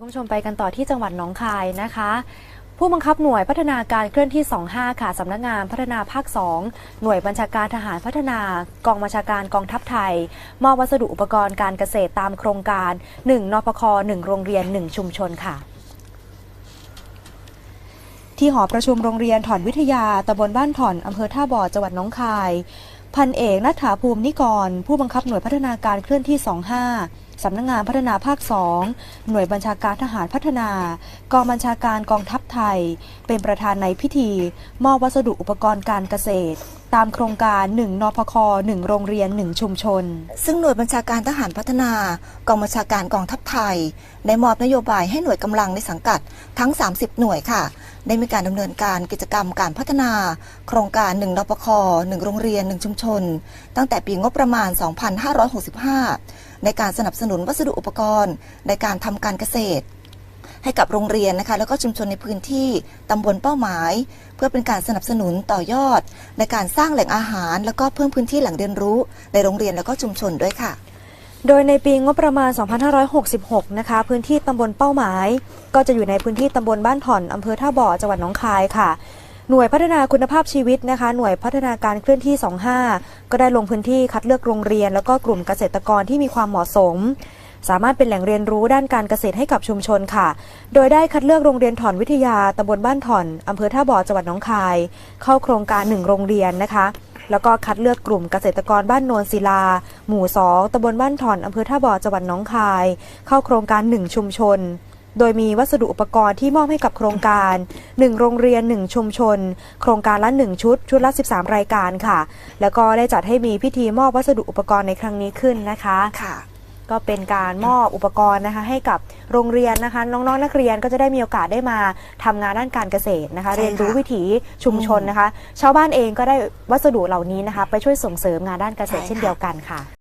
คุณผู้ชมไปกันต่อที่จังหวัดหนองคายนะคะ ผู้บังคับหน่วยพัฒนาการเคลื่อนที่ 25 ค่ะสำนักงานพัฒนาภาค 2 หน่วยบัญชาการทหารพัฒนากองบัญชาการกองทัพไทย มอบวัสดุอุปกรณ์การเกษตรตามโครงการ 1นปค 1 โรงเรียน 1 ชุมชนค่ะที่หอประชุมโรงเรียนถอนวิทยาตำบลบ้านถอนอำเภอท่าบ่อจังหวัดหนองคาย พันเอกนัฐาภูมินิกร ผู้บังคับหน่วยพัฒนาการเคลื่อนที่ 25 สำนักงานพัฒนาภาค 2 หน่วยบัญชาการทหารพัฒนา กองบัญชาการกองทัพ ไทย เป็นประธานในพิธี มอบวัสดุอุปกรณ์การเกษตร ตามโครงการ 1 นพค 1 โรงเรียน 1 ชุมชน ซึ่งหน่วยบัญชาการทหารพัฒนากองบัญชาการกองทัพไทย ได้มอบนโยบายให้หน่วยกำลังในสังกัดทั้ง 30 หน่วยค่ะ ได้มีการดำเนินการกิจกรรมการพัฒนา โครงการ 1นปค1 โรงเรียน 1 ชุมชน ตั้งแต่ปีงบประมาณ 2565 ในการสนับสนุนวัสดุอุปกรณ์ในการทำการเกษตร ให้กับโรงเรียนนะคะแล้วก็ชุมชนในพื้นที่ตำบลเป้าหมาย เพื่อเป็นการสนับสนุนต่อยอด ในการสร้างแหล่งอาหาร แล้วก็เพิ่มพื้นที่แหล่งเรียนรู้ ในโรงเรียนแล้วก็ชุมชนด้วยค่ะ โดยในปีงบประมาณ 2566 นะคะ พื้นที่ตำบลเป้าหมาย ก็จะอยู่ในพื้นที่ตำบลบ้านถ่อนอำเภอท่าบ่อจังหวัดหนองคายค่ะหน่วยพัฒนาคุณภาพชีวิตนะคะ หน่วยพัฒนาการเคลื่อนที่ 25 ก็ได้ลงพื้นที่คัดเลือกโรงเรียน แล้วก็กลุ่มเกษตรกรที่มีความเหมาะสม สามารถเป็นแหล่งเรียนรู้ด้านการเกษตรให้กับชุมชนค่ะ โดยได้คัดเลือกโรงเรียนถอนวิทยาตำบลบ้านถ่อนอำเภอท่าบ่อจังหวัดหนองคาย เข้าโครงการ 1 โรงเรียนนะคะ แล้วก็คัดเลือกกลุ่มเกษตรกรบ้านโนนศิลา หมู่ 2ตำบลบ้านถ่อนอำเภอท่าบ่อจังหวัดหนองคาย เข้าโครงการ 1 ชุมชนโดยมีวัสดุอุปกรณ์ที่มอบให้กับโครงการ 1 โรงเรียน 1 ชุมชน โครงการละ 1 ชุด ชุดละ 13 รายการค่ะ แล้วก็ได้จัดให้มีพิธีมอบวัสดุอุปกรณ์ในครั้งนี้ขึ้นนะคะ ค่ะ ก็เป็นการมอบอุปกรณ์นะคะให้กับโรงเรียนนะคะ น้องๆนักเรียนก็จะได้มีโอกาสได้มาทำงานด้านการเกษตรนะคะ ใช่ค่ะ เรียนรู้วิถีชุมชนนะคะ ชาวบ้านเองก็ได้วัสดุเหล่านี้นะคะ ไปช่วยส่งเสริมงานด้านเกษตรใช่ค่ะเช่นเดียวกันค่ะ